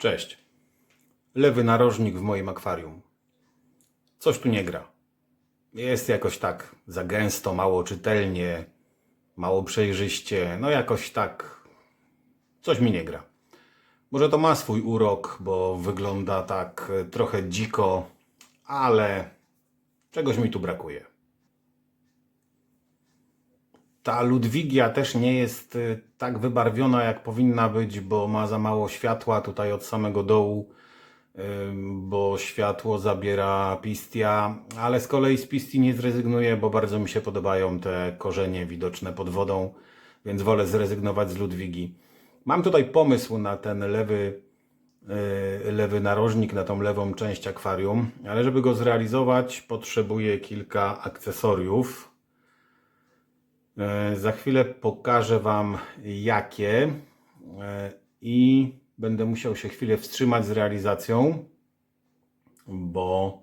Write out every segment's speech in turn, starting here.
Cześć. Lewy narożnik w moim akwarium. Coś tu nie gra. Jest jakoś tak za gęsto, mało czytelnie, mało przejrzyście. No jakoś tak. Coś mi nie gra. Może to ma swój urok, bo wygląda tak trochę dziko, ale czegoś mi tu brakuje. Ta Ludwigia też nie jest y, tak wybarwiona, jak powinna być, bo ma za mało światła tutaj od samego dołu, bo światło zabiera pistia, ale z kolei z pistii nie zrezygnuję, bo bardzo mi się podobają te korzenie widoczne pod wodą, więc wolę zrezygnować z Ludwigi. Mam tutaj pomysł na ten lewy, y, lewy narożnik, na tą lewą część akwarium, ale żeby go zrealizować, potrzebuję kilka akcesoriów. E, Za chwilę pokażę Wam jakie e, i będę musiał się chwilę wstrzymać z realizacją, bo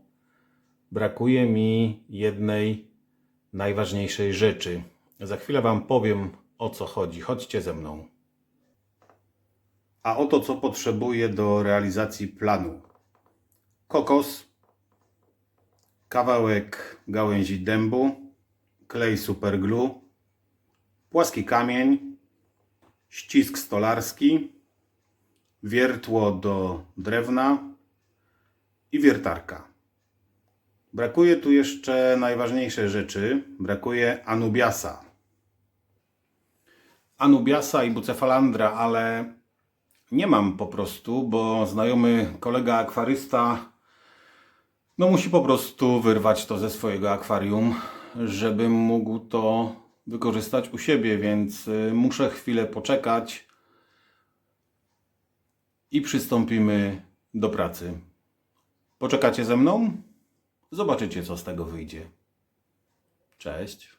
brakuje mi jednej najważniejszej rzeczy. Za chwilę Wam powiem o co chodzi. Chodźcie ze mną. A oto co potrzebuję do realizacji planu: kokos, kawałek gałęzi dębu, klej superglue płaski kamień, ścisk stolarski, wiertło do drewna i wiertarka. Brakuje tu jeszcze najważniejszej rzeczy. Brakuje anubiasa. Anubiasa i bucefalandra, ale nie mam po prostu, bo znajomy kolega akwarysta no musi po prostu wyrwać to ze swojego akwarium, żebym mógł to wykorzystać u siebie, więc y, muszę chwilę poczekać i przystąpimy do pracy. Poczekacie ze mną? Zobaczycie, co z tego wyjdzie. Cześć.